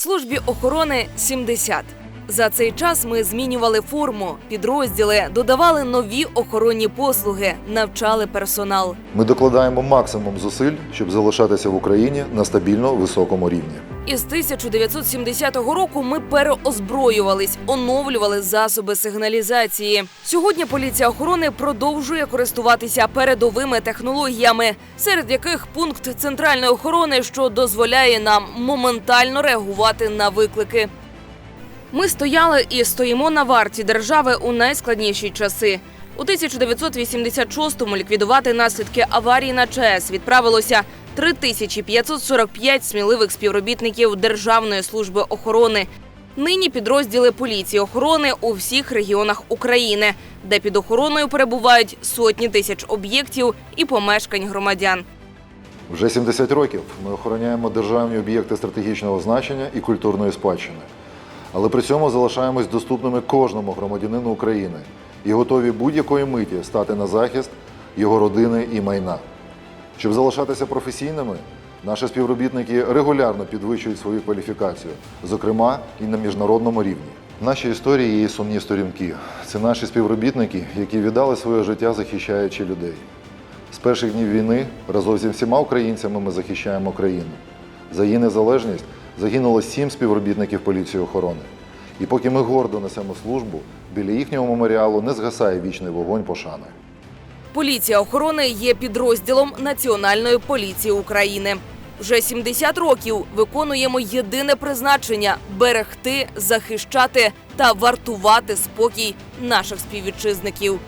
Службі охорони 70. За цей час ми змінювали форму, підрозділи, додавали нові охоронні послуги, навчали персонал. Ми докладаємо максимум зусиль, щоб залишатися в Україні на стабільно високому рівні. Із 1970 року ми переозброювались, оновлювали засоби сигналізації. Сьогодні поліція охорони продовжує користуватися передовими технологіями, серед яких пункт центральної охорони, що дозволяє нам моментально реагувати на виклики. Ми стояли і стоїмо на варті держави у найскладніші часи. У 1986-му ліквідувати наслідки аварії на ЧАЕС відправилося 3545 сміливих співробітників Державної служби охорони. Нині підрозділи поліції охорони у всіх регіонах України, де під охороною перебувають сотні тисяч об'єктів і помешкань громадян. Вже 70 років ми охороняємо державні об'єкти стратегічного значення і культурної спадщини. Але при цьому залишаємось доступними кожному громадянину України і готові будь-якої миті стати на захист його родини і майна. Щоб залишатися професійними, наші співробітники регулярно підвищують свою кваліфікацію, зокрема і на міжнародному рівні. В нашій історії є сумні сторінки. Це наші співробітники, які віддали своє життя, захищаючи людей. З перших днів війни разом зі всіма українцями ми захищаємо країну. За її незалежність загинуло сім співробітників поліції охорони. І поки ми гордо несемо службу, біля їхнього меморіалу не згасає вічний вогонь пошани. Поліція охорони є підрозділом Національної поліції України. Вже 70 років виконуємо єдине призначення берегти, захищати та вартувати спокій наших співвітчизників.